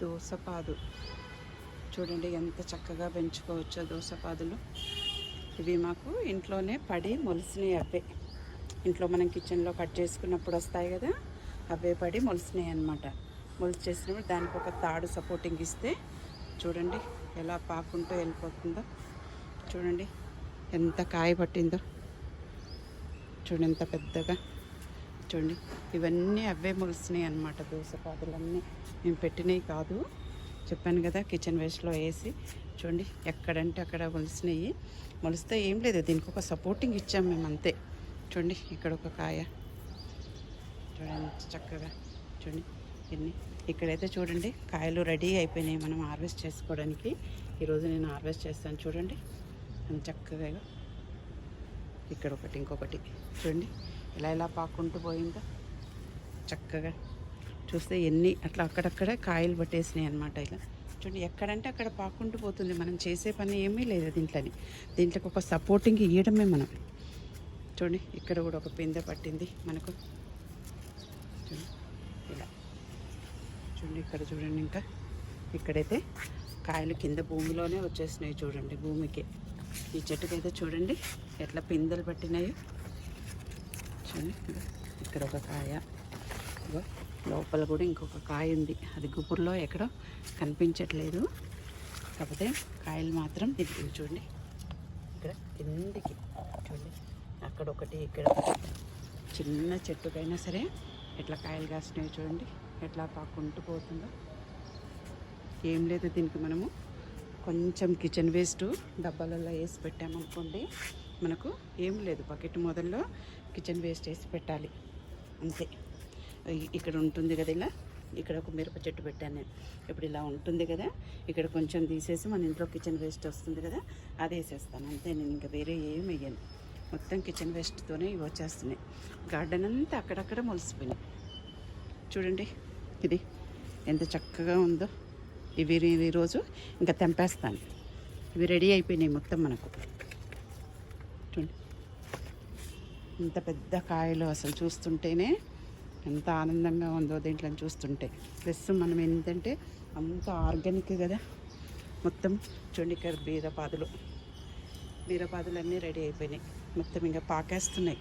దోసపాదు చూడండి ఎంత చక్కగా పెంచుకోవచ్చో దోసపాదులు ఇవి మాకు ఇంట్లోనే పడి మొలిసినాయి అవే. ఇంట్లో మనం కిచెన్లో కట్ చేసుకున్నప్పుడు వస్తాయి కదా అవే పడి మొలిసినాయి అనమాట మొలిచి చేసినప్పుడు దానికి ఒక తాడు సపోర్టింగ్ ఇస్తే చూడండి ఎలా పాకుంటూ వెళ్ళిపోతుందో. చూడండి ఎంత కాయ పట్టిందో. చూడండి ఎంత పెద్దగా. చూడండి. ఇవన్నీ అవే మొలిసినాయి అనమాట దోసపాదులన్నీ మేము పెట్టినవి కాదు. చెప్పాను కదా కిచెన్ వేస్ట్లో వేసి చూడండి ఎక్కడంటే అక్కడ మొలిసినాయి. మొలిస్తే ఏం లేదు దీనికి ఒక సపోర్టింగ్ ఇచ్చాం మేము అంతే. చూడండి ఇక్కడ ఒక కాయ. చూడండి చక్కగా. చూడండి ఇన్ని. ఇక్కడైతే చూడండి కాయలు రెడీ అయిపోయినాయి మనం హార్వెస్ట్ చేసుకోవడానికి. ఈరోజు నేను హార్వెస్ట్ చేస్తాను చూడండి. చక్కగా. ఇక్కడ ఒకటి ఇంకొకటి. చూడండి ఇలా ఇలా పాక్కుంటూ పోయిందో చక్కగా చూస్తే ఎన్ని అట్లా అక్కడక్కడే కాయలు పట్టేసినాయి అనమాట ఇలా చూడండి ఎక్కడంటే అక్కడ పాక్కుంటూ పోతుంది. మనం చేసే పని ఏమీ లేదు దీంట్లోని. దీంట్లోకి ఒక సపోర్టింగ్ ఇవ్వడమే మనం. చూడండి ఇక్కడ కూడా ఒక పిందె పట్టింది మనకు. చూడండి ఇలా. చూడండి ఇక్కడ చూడండి ఇంకా. ఇక్కడైతే కాయలు కింద భూమిలోనే వచ్చేసినాయి చూడండి భూమికి. ఈ చెట్టుకైతే చూడండి ఎట్లా పిందెలు పట్టినాయో. చూడండి ఇక్కడ ఒక కాయ. లోపల కూడా ఇంకొక కాయ ఉంది. అది గుబుర్లో ఎక్కడో కనిపించట్లేదు. కాకపోతే కాయలు మాత్రం ఇది చూడండి. ఇక్కడ కిందికి చూడండి. అక్కడ ఒకటి ఇక్కడ చిన్న చెట్టుకైనా సరే ఎట్లా కాయలు కాసినవి చూడండి. ఎట్లా పాకుంటూ పోతుందో. ఏం లేదు దీనికి మనము కొంచెం కిచెన్ వేస్ట్ డబ్బాలలో వేసి పెట్టామనుకోండి మనకు ఏం లేదు. బకెట్ మొదల్లో కిచెన్ వేస్ట్ వేసి పెట్టాలి. అంతే. ఇక్కడ ఉంటుంది కదా ఇలా. ఇక్కడ ఒక మిరప చెట్టు పెట్టాను నేను. ఇప్పుడు ఇలా ఉంటుంది కదా. ఇక్కడ కొంచెం తీసేసి మన ఇంట్లో కిచెన్ వేస్ట్ వస్తుంది కదా అది వేసేస్తాను. అంతే నేను ఇంకా వేరే ఏం వేయను. మొత్తం కిచెన్ వేస్ట్తోనే ఇవి వచ్చేస్తున్నాయి. గార్డెన్ అంతా అక్కడక్కడ మొలిసిపోయినాయి. చూడండి ఇది ఎంత చక్కగా ఉందో. ఇవి ఈ- ఈరోజు ఇంకా తెంపేస్తాను. ఇవి రెడీ అయిపోయినాయి మొత్తం మనకు చూడండి ఇంత పెద్ద కాయలు అసలు చూస్తుంటేనే ఎంత ఆనందంగా ఉందో దీంట్లో చూస్తుంటే. ప్లస్ మనం ఏంటంటే అంత ఆర్గానిక్ కదా. మొత్తం చూడండి ఇక్కడ బీరపాదులు. బీరపాదులు అన్నీ రెడీ అయిపోయినాయి. మొత్తం ఇంకా పాకేస్తున్నాయి.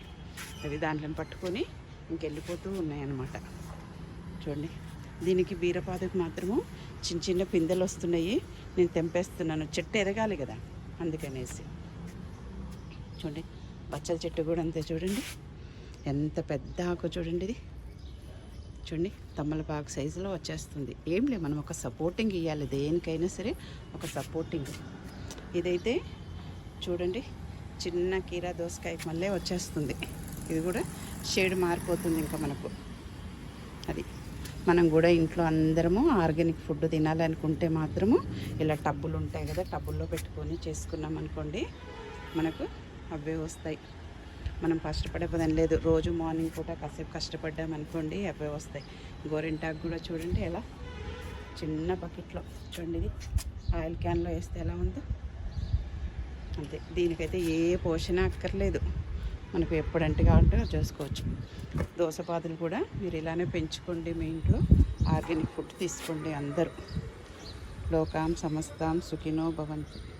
అవి దాంట్లో పట్టుకొని ఇంకెళ్ళిపోతూ ఉన్నాయన్నమాట. చూడండి. దీనికి బీరపాదుకు మాత్రము చిన్న చిన్న పిందెలు వస్తున్నాయి. నేను తెంపేస్తున్నాను. చెట్టు ఎదగాలి కదా. అందుకనేసి. చూడండి. బచ్చల చెట్టు కూడా అంతే చూడండి. ఎంత పెద్ద ఆకు చూడండి ఇది. చూడండి తమ్మలపాకు సైజులో వచ్చేస్తుంది. ఏం లేదు మనం ఒక సపోర్టింగ్ ఇవ్వాలి దేనికైనా సరే ఒక సపోర్టింగ్ ఇదైతే చూడండి చిన్న కీరా దోసకాయ మళ్ళీ వచ్చేస్తుంది. ఇది కూడా షేడ్ మారిపోతుంది ఇంకా మనకు. అది మనం కూడా ఇంట్లో అందరము ఆర్గానిక్ ఫుడ్ తినాలనుకుంటే మాత్రము ఇలా టబ్బులు ఉంటాయి కదా టబ్బుల్లో పెట్టుకొని చేసుకున్నాం అనుకోండి మనకు అవే వస్తాయి. మనం కష్టపడే పదని లేదు రోజు మార్నింగ్ పూట కాసేపు కష్టపడ్డాం అనుకోండి అవే వస్తాయి. గోరింటాకు కూడా చూడండి ఎలా? చిన్న బకెట్లో. చూడండి ఇది. ఆయిల్ క్యాన్లో వేస్తే ఎలా ఉందో? అంతే. దీనికైతే ఏ పోషణ అక్కర్లేదు. మనకు ఎప్పుడంటే కావాలంటే చేసుకోవచ్చు. దోసపాదులు కూడా మీరు ఇలానే పెంచుకోండి మీ ఇంట్లో. ఆర్గానిక్ ఫుడ్ తీసుకోండి అందరూ. లోకాం సమస్తాం సుఖినో భవంతు.